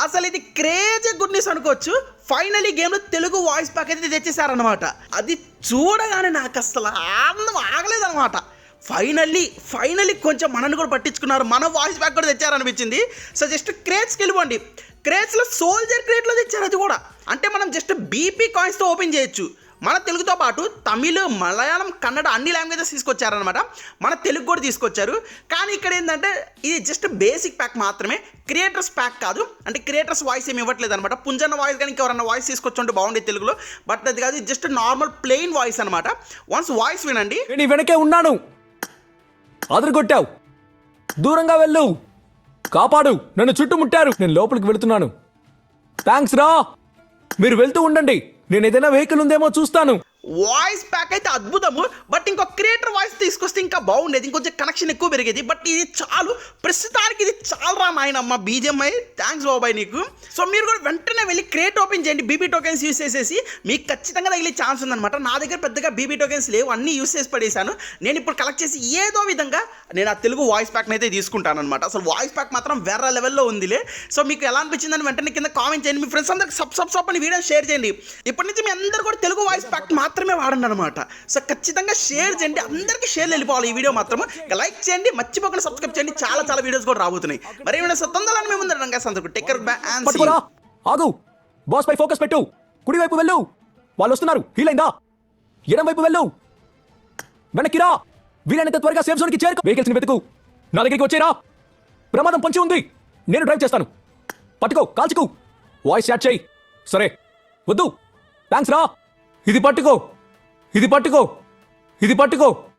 అసలు ఇది crazy good news అనుకోవచ్చు. ఫైనలీ గేమ్లో తెలుగు వాయిస్ ప్యాక్ అయితే తెచ్చేసారనమాట అది చూడగానే నాకు అసలు ఆనందం ఆగలేదనమాట ఫైనల్లీ ఫైనల్లీ కొంచెం మనని కూడా పట్టించుకున్నారు. మన వాయిస్ ప్యాక్ కూడా తెచ్చారనిపించింది. సో జస్ట్ క్రేజ్కి వెళ్ళిపోండి. క్రేజ్లో సోల్జర్ క్రేట్లో తెచ్చారు అది కూడా. అంటే మనం జస్ట్ బీపీ కాయిన్స్తో ఓపెన్ చేయొచ్చు. మన తెలుగుతో పాటు తమిళ మలయాళం కన్నడ అన్ని లాంగ్వేజెస్ తీసుకొచ్చారనమాట మన తెలుగు కూడా తీసుకొచ్చారు. కానీ ఇక్కడ ఏంటంటే ఇది జస్ట్ బేసిక్ ప్యాక్ మాత్రమే. క్రియేటర్స్ ప్యాక్ కాదు. అంటే క్రియేటర్స్ వాయిస్ ఏమి ఇవ్వట్లేదు అనమాట పుంజన్న వాయిస్ కానీ ఇంకెవరన్నా వాయిస్ తీసుకొచ్చుంటే బాగుండే తెలుగులో. బట్ అది కాదు జస్ట్ నార్మల్ ప్లెయిన్ వాయిస్ అనమాట వన్స్ వాయిస్ వినండి. నేను వెనకే ఉన్నాను. అదరగొట్టావు దూరంగా వెళ్ళు. కాపాడు. నన్ను చుట్టుముట్టారు. నేను లోపలికి వెళుతున్నాను. థ్యాంక్స్ రా. మీరు వెళ్తూ ఉండండి. నేను ఏదైనా వెహికల్ ఉందేమో చూస్తాను. వాయిస్ ప్యాక్ అయితే అద్భుతము బట్ ఇంకో క్రియేటర్ వాయిస్ బాగుండేది. ఇంకొంచెం కనెక్షన్ ఎక్కువ పెరిగేది. బట్ ఇది చాలు. ప్రస్తుతానికి ఇది చాలరా నాయనమ్మ. బీజేఎంఐ థ్యాంక్స్ బాబాయ్ నీకు. సో మీరు కూడా వెంటనే వెళ్ళి క్రియేట్ ఓపెన్ చేయండి. బీబీ టోకెన్స్ యూస్ చేసేసి మీకు ఖచ్చితంగా తగిలే ఛాన్స్ ఉందన్నమాట. నా దగ్గర పెద్దగా బీబీ టోకెన్స్ లేవు. అన్నీ యూస్ చేసి పడేశాను. నేను ఇప్పుడు కలెక్ట్ చేసి ఏదో విధంగా నేను ఆ తెలుగు వాయిస్ ప్యాక్ని అయితే తీసుకుంటాను అనమాట అసలు వాయిస్ ప్యాక్ మాత్రం వేరే లెవెల్లో ఉందిలే. సో మీకు ఎలా అనిపించిందని వెంటనే కింద కామెంట్ చేయండి. మీ ఫ్రెండ్స్ అందరికి సబ్ సబ్ సబ్ అని వీడియో షేర్ చేయండి. ఇప్పటి నుంచి మీ అందరు కూడా తెలుగు వాయిస్ ప్యాక్ మాత్రమే వాడండి అనమాట సో ఖచ్చితంగా షేర్ చేయండి. అందరికీ షేర్ వెళ్ళిపోవాలి. ఈ వీడియో మాత్రం లైక్ చేయండి మర్చిపోకుండా సబ్స్క్రైబ్ చేయండి. చాలా చాలా వీడియోస్ కూడా రాబోతున్నాయి. మరి ఏమైనా తొందరలో మేము ముందు రంగా సందర్భం టేక్ కేర్ అండ్ పట్టుకోరా. ఆగు. బాస్ పై ఫోకస్ పెట్టు. కుడివైపు వెళ్ళు. వాళ్ళు వస్తున్నారు. హీలైందా ఎడం వైపు వెళ్ళు. వెనక్కి రా. వీలైనంత త్వరగా సేఫ్ జోన్కి చేరుకు. వెహికల్స్ని వెతుకు. నా దగ్గరికి వచ్చేరా ప్రమాదం పొంచి ఉంది. నేను డ్రైవ్ చేస్తాను. పట్టుకో. కాల్చుకు. వాయిస్ యాడ్ చేయి. సరే. వద్దు. థ్యాంక్స్ రా. ఇది పట్టుకో. ఇది పట్టుకో. ఇది పట్టుకో.